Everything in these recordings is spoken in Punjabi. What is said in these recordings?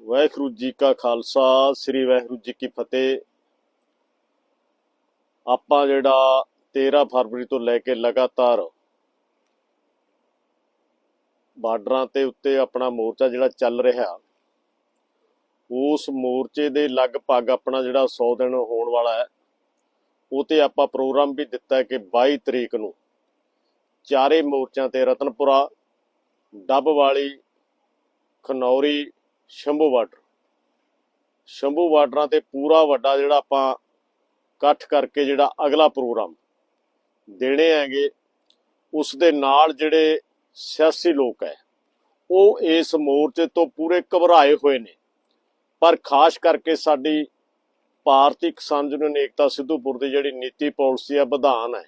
ਵਾਹਿਗੁਰੂ ਜੀ ਕਾ ਖਾਲਸਾ, ਸ੍ਰੀ ਵਾਹਿਗੁਰੂ ਜੀ ਕੀ ਫਤਿਹ। ਆਪਾਂ ਜਿਹੜਾ 13 ਫਰਵਰੀ ਤੋਂ ਲੈ ਕੇ ਲਗਾਤਾਰ ਬਾਰਡਰਾਂ ਤੇ ਉੱਤੇ ਆਪਣਾ ਮੋਰਚਾ ਜਿਹੜਾ ਚੱਲ ਰਿਹਾ, ਉਸ ਮੋਰਚੇ ਦੇ ਲਗਭਗ ਆਪਣਾ ਜਿਹੜਾ 100 ਦਿਨ ਹੋਣ ਵਾਲਾ ਹੈ, ਉਹ ਤੇ ਆਪਾਂ ਪ੍ਰੋਗਰਾਮ ਵੀ ਦਿੱਤਾ ਕਿ 22 ਤਰੀਕ ਨੂੰ ਚਾਰੇ ਮੋਰਚਿਆਂ ਤੇ ਰਤਨਪੁਰਾ ਡੱਬ ਵਾਲੀ ਖਨੌਰੀ ਸ਼ੰਭੂ ਬਾਰਡਰ। ਸ਼ੰਭੂ ਬਾਰਡਰਾਂ ਤੇ ਪੂਰਾ ਵੱਡਾ ਜਿਹੜਾ ਆਪਾਂ ਇਕੱਠ ਕਰਕੇ ਜਿਹੜਾ ਅਗਲਾ ਪ੍ਰੋਗਰਾਮ ਦੇਣੇ ਹੈਗੇ, ਉਸ ਦੇ ਨਾਲ ਜਿਹੜੇ ਸਿਆਸੀ ਲੋਕ ਹੈ, ਉਹ ਇਸ ਮੋਰਚੇ ਤੋਂ ਪੂਰੇ ਘਬਰਾਏ ਹੋਏ ਨੇ। ਪਰ ਖਾਸ ਕਰਕੇ ਸਾਡੀ ਭਾਰਤੀ ਕਿਸਾਨ ਯੂਨੀਅਨ ਏਕਤਾ ਸਿੱਧੂਪੁਰ ਦੀ ਜਿਹੜੀ ਨੀਤੀ ਪਾਲਿਸੀ ਹੈ, ਵਿਧਾਨ ਹੈ,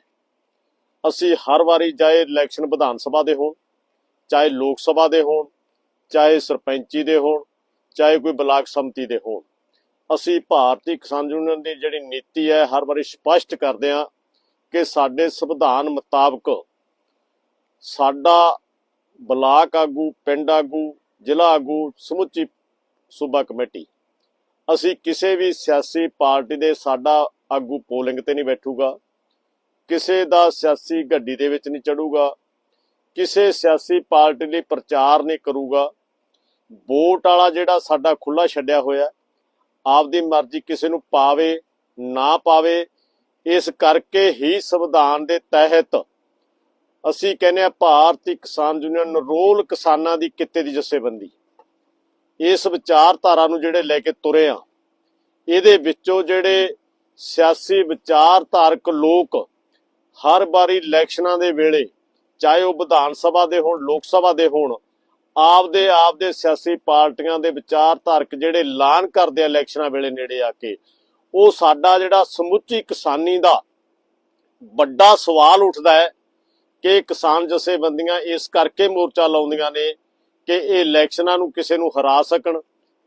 ਅਸੀਂ ਹਰ ਵਾਰੀ ਚਾਹੇ ਇਲੈਕਸ਼ਨ ਵਿਧਾਨ ਸਭਾ ਦੇ ਹੋਣ, ਚਾਹੇ ਲੋਕ ਸਭਾ ਦੇ ਹੋਣ, ਚਾਹੇ ਸਰਪੰਚੀ ਦੇ ਹੋਣ ਚਾਹੇ ਕੋਈ ਬਲਾਕ ਸੰਮਤੀ ਦੇ ਹੋਣ। ਅਸੀਂ ਭਾਰਤੀ ਕਿਸਾਨ ਯੂਨੀਅਨ ਦੀ ਜਿਹੜੀ ਨੀਤੀ ਹੈ, ਹਰ ਵਾਰੀ ਸਪਸ਼ਟ ਕਰਦੇ ਹਾਂ ਕਿ ਸਾਡੇ ਸੰਵਿਧਾਨ ਮੁਤਾਬਕ ਸਾਡਾ ਬਲਾਕ ਆਗੂ, ਪਿੰਡ ਆਗੂ, ਜ਼ਿਲ੍ਹਾ ਆਗੂ, ਸਮੁੱਚੀ ਸੂਬਾ ਕਮੇਟੀ, ਅਸੀਂ ਕਿਸੇ ਵੀ ਸਿਆਸੀ ਪਾਰਟੀ ਦੇ ਸਾਡਾ ਆਗੂ ਪੋਲਿੰਗ ਤੇ ਨਹੀਂ ਬੈਠੂਗਾ, ਕਿਸੇ ਦਾ ਸਿਆਸੀ ਗੱਡੀ ਦੇ ਵਿੱਚ ਨਹੀਂ ਚੜੂਗਾ, ਕਿਸੇ ਸਿਆਸੀ ਪਾਰਟੀ ਲਈ ਪ੍ਰਚਾਰ ਨਹੀਂ ਕਰੂਗਾ ਵੋਟ ਵਾਲਾ ਜਿਹੜਾ ਸਾਡਾ ਖੁੱਲਾ ਛੱਡਿਆ ਹੋਇਆ, ਆਪਦੀ ਮਰਜ਼ੀ ਕਿਸੇ ਨੂੰ ਪਾਵੇ, ਨਾ ਪਾਵੇ, ਇਸ ਕਰਕੇ ਹੀ ਸੰਵਿਧਾਨ ਦੇ ਤਹਿਤ ਅਸੀਂ ਕਹਿੰਦੇ ਆ ਭਾਰਤੀ ਕਿਸਾਨ ਯੂਨੀਅਨ ਰੋਲ ਕਿਸਾਨਾਂ ਦੀ ਕਿੱਤੇ ਦੀ ਜਥੇਬੰਦੀ ਇਸ ਵਿਚਾਰਧਾਰਾ ਨੂੰ ਜਿਹੜੇ ਲੈ ਕੇ ਤੁਰੇ ਆ ਇਹਦੇ ਵਿੱਚੋਂ ਜਿਹੜੇ ਸਿਆਸੀ ਵਿਚਾਰਧਾਰਕ ਲੋਕ ਹਰ ਵਾਰੀ ਇਲੈਕਸ਼ਨਾਂ ਦੇ ਵੇਲੇ, ਚਾਹੇ ਉਹ ਵਿਧਾਨ ਸਭਾ ਦੇ ਹੋਣ, ਲੋਕ ਸਭਾ ਦੇ ਹੋਣ ਆਪਦੇ ਆਪਦੇ ਸਿਆਸੀ ਪਾਰਟੀਆਂ ਦੇ ਵਿਚਾਰਧਾਰਕ ਜਿਹੜੇ ਐਲਾਨ ਕਰਦੇ ਆ ਇਲੈਕਸ਼ਨਾਂ ਵੇਲੇ ਨੇੜੇ ਆ ਕੇ, ਉਹ ਸਾਡਾ ਜਿਹੜਾ ਸਮੁੱਚੀ ਕਿਸਾਨੀ ਦਾ ਵੱਡਾ ਸਵਾਲ ਉੱਠਦਾ ਹੈ ਕਿ ਕਿਸਾਨ ਜਥੇਬੰਦੀਆਂ ਇਸ ਕਰਕੇ ਮੋਰਚਾ ਲਾਉਂਦੀਆਂ ਨੇ ਕਿ ਇਹ ਇਲੈਕਸ਼ਨਾਂ ਨੂੰ ਕਿਸੇ ਨੂੰ ਹਰਾ ਸਕਣ,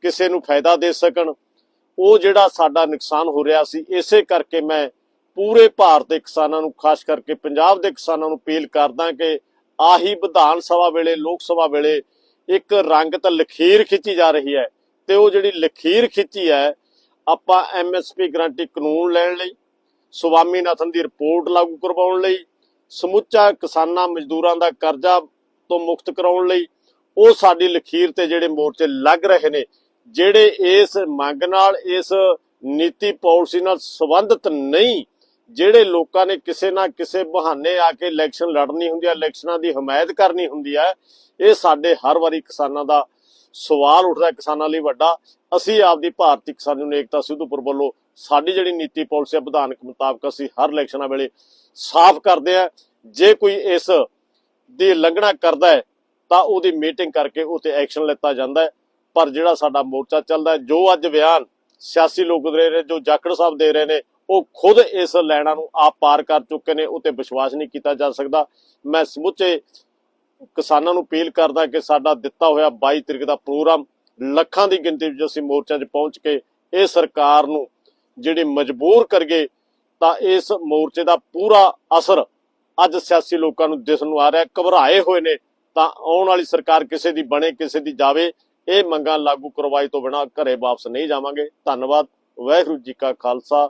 ਕਿਸੇ ਨੂੰ ਫਾਇਦਾ ਦੇ ਸਕਣ। ਉਹ ਜਿਹੜਾ ਸਾਡਾ ਨੁਕਸਾਨ ਹੋ ਰਿਹਾ ਸੀ, ਇਸੇ ਕਰਕੇ ਮੈਂ ਪੂਰੇ ਭਾਰਤ ਦੇ ਕਿਸਾਨਾਂ ਨੂੰ, ਖਾਸ ਕਰਕੇ ਪੰਜਾਬ ਦੇ ਕਿਸਾਨਾਂ ਨੂੰ ਅਪੀਲ ਕਰਦਾ ਕਿ ਆਹੀ ਵਿਧਾਨ ਸਭਾ ਵੇਲੇ, ਲੋਕ ਸਭਾ ਵੇਲੇ ਇੱਕ ਰੰਗਤ ਲਖੀਰ ਖਿੱਚੀ ਜਾ ਰਹੀ ਹੈ ਤੇ ਉਹ ਜਿਹੜੀ ਲਖੀਰ ਖਿੱਚੀ ਹੈ, ਆਪਾਂ ਐਮਐਸਪੀ ਗਰੰਟੀ ਕਾਨੂੰਨ ਲੈਣ ਲਈ, ਸੁਵਾਮੀਨਾਥਨ ਦੀ ਰਿਪੋਰਟ ਲਾਗੂ ਕਰਵਾਉਣ ਲਈ, ਸਮੁੱਚਾ ਕਿਸਾਨਾਂ ਮਜ਼ਦੂਰਾਂ ਦਾ ਕਰਜ਼ਾ ਤੋਂ ਮੁਕਤ ਕਰਾਉਣ ਲਈ, ਉਹ ਸਾਡੀ ਲਖੀਰ ਤੇ ਜਿਹੜੇ ਮੋਰਚੇ ਲੱਗ ਰਹੇ ਨੇ, ਜਿਹੜੇ ਇਸ ਮੰਗ ਨਾਲ, ਇਸ ਨੀਤੀ ਪਾਲਿਸੀ ਨਾਲ ਸੰਬੰਧਿਤ ਨਹੀਂ ਜਿਹੜੇ ਲੋਕਾਂ ਨੇ ਕਿਸੇ ਨਾ ਕਿਸੇ ਬਹਾਨੇ ਆ ਕੇ ਇਲੈਕਸ਼ਨ ਲੜਨੀ ਹੁੰਦੀ ਹੈ ਇਲੈਕਸ਼ਨਾਂ ਦੀ ਹਮਾਇਤ ਕਰਨੀ ਹੁੰਦੀ ਹੈ ਇਹ ਸਾਡੇ ਹਰ ਵਾਰੀ ਕਿਸਾਨਾਂ ਦਾ ਸਵਾਲ ਉੱਠਦਾ, ਕਿਸਾਨਾਂ ਲਈ ਵੱਡਾ। ਅਸੀਂ ਆਪਦੀ ਭਾਰਤੀ ਕਿਸਾਨ ਯੂਨੀਅਨ ਏਕਤਾ ਸਿੱਧੂਪੁਰ ਵੱਲੋਂ ਸਾਡੀ ਜਿਹੜੀ ਨੀਤੀ ਪਾਲਿਸੀ ਵਿਧਾਨਕ ਮੁਤਾਬਕ ਅਸੀਂ ਹਰ ਇਲੈਕਸ਼ਨਾਂ ਵੇਲੇ ਸਾਫ਼ ਕਰਦੇ ਆ। ਜੇ ਕੋਈ ਇਸ ਦੀ ਉਲੰਘਣਾ ਕਰਦਾ ਹੈ, ਤਾਂ ਉਹਦੀ ਮੀਟਿੰਗ ਕਰਕੇ ਉਤੇ ਐਕਸ਼ਨ ਲਿੱਤਾ ਜਾਂਦਾ ਪਰ ਜਿਹੜਾ ਸਾਡਾ ਮੋਰਚਾ ਚੱਲਦਾ ਜੋ ਅੱਜ ਬਿਆਨ ਸਿਆਸੀ ਲੋਕ ਦੇ ਰਹੇ ਨੇ, ਜੋ ਜਾਖੜ ਸਾਹਿਬ ਦੇ ਰਹੇ ਨੇ ਉਹ ਖੁਦ ਇਸ ਲੈਣਾ ਨੂੰ ਆਪ ਪਾਰ ਕਰ ਚੁੱਕੇ ਨੇ, ਉਤੇ ਵਿਸ਼ਵਾਸ ਨਹੀਂ ਕੀਤਾ ਜਾ ਸਕਦਾ। ਮੈਂ ਸਮੁੱਚੇ ਕਿਸਾਨਾਂ ਨੂੰ ਅਪੀਲ ਕਰਦਾ ਕਿ ਸਾਡਾ ਦਿੱਤਾ ਹੋਇਆ 22 ਤਰੀਕ ਦਾ ਪ੍ਰੋਗਰਾਮ ਲੱਖਾਂ ਦੀ ਗਿਣਤੀ ਵਿੱਚ ਅਸੀਂ ਮੋਰਚਿਆਂ 'ਚ ਪਹੁੰਚ ਕੇ ਇਹ ਸਰਕਾਰ ਨੂੰ ਜਿਹੜੀ ਮਜਬੂਰ ਕਰਗੇ ਤਾਂ ਇਸ ਮੋਰਚੇ ਦਾ ਪੂਰਾ ਅਸਰ ਅੱਜ ਸਿਆਸੀ ਲੋਕਾਂ ਨੂੰ ਦਿਸ ਨੂੰ ਆ ਰਿਹਾ। ਘਬਰਾਏ ਹੋਏ ਨੇ, ਤਾਂ ਆਉਣ ਵਾਲੀ ਸਰਕਾਰ ਕਿਸੇ ਦੀ ਬਣੇ, ਕਿਸੇ ਦੀ ਜਾਵੇ, ਇਹ ਮੰਗਾਂ ਲਾਗੂ ਕਰਵਾਈ ਤੋਂ ਬਿਨਾਂ ਘਰੇ ਵਾਪਸ ਨਹੀਂ ਜਾਵਾਂਗੇ। ਧੰਨਵਾਦ, ਵਾਹਿਗੁਰੂ ਜੀ ਕਾ ਖਾਲਸਾ।